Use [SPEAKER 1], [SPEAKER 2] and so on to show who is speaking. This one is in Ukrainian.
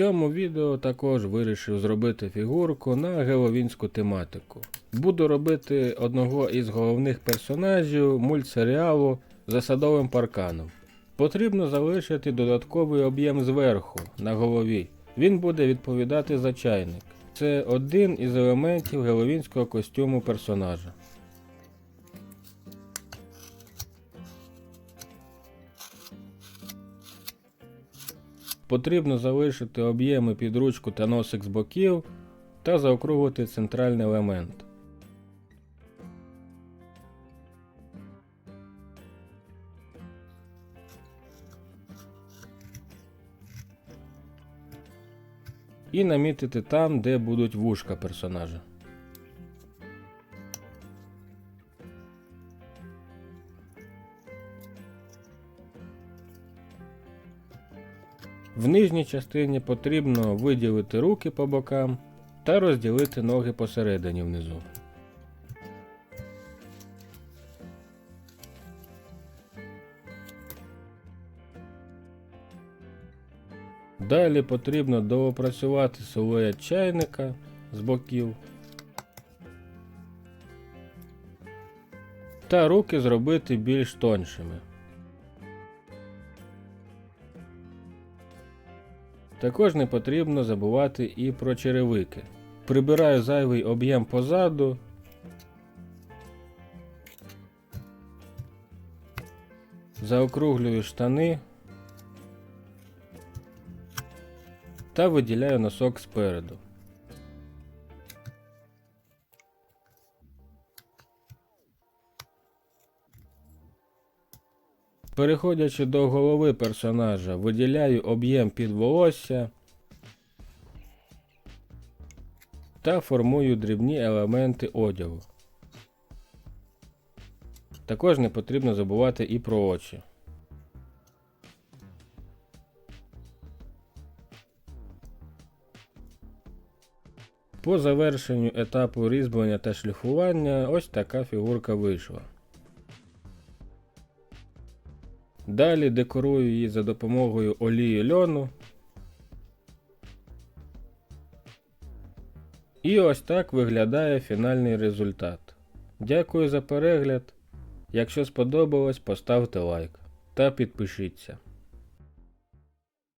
[SPEAKER 1] цьому відео також вирішив зробити фігурку на геловінську тематику. Буду робити одного із головних персонажів мультсеріалу за садовим парканом. Потрібно залишити додатковий об'єм зверху на голові. Він буде відповідати за чайник. Це один із елементів геловінського костюму персонажа. Потрібно залишити об'єми під ручку та носик з боків та заокруглити центральний елемент. І намітити там, де будуть вушка персонажа. В нижній частині потрібно виділити руки по бокам та розділити ноги посередині внизу. Далі потрібно доопрацювати силует чайника з боків. Та руки зробити більш тоншими. Також не потрібно забувати і про черевики. Прибираю зайвий об'єм позаду. Заокруглюю штани та виділяю носок спереду. Переходячи до голови персонажа, виділяю об'єм під волосся та формую дрібні елементи одягу. Також не потрібно забувати і про очі. По завершенню етапу різьблення та шліфування ось така фігурка вийшла. Далі декорую її за допомогою олії льону. І ось так виглядає фінальний результат. Дякую за перегляд. Якщо сподобалось, поставте лайк та підпишіться.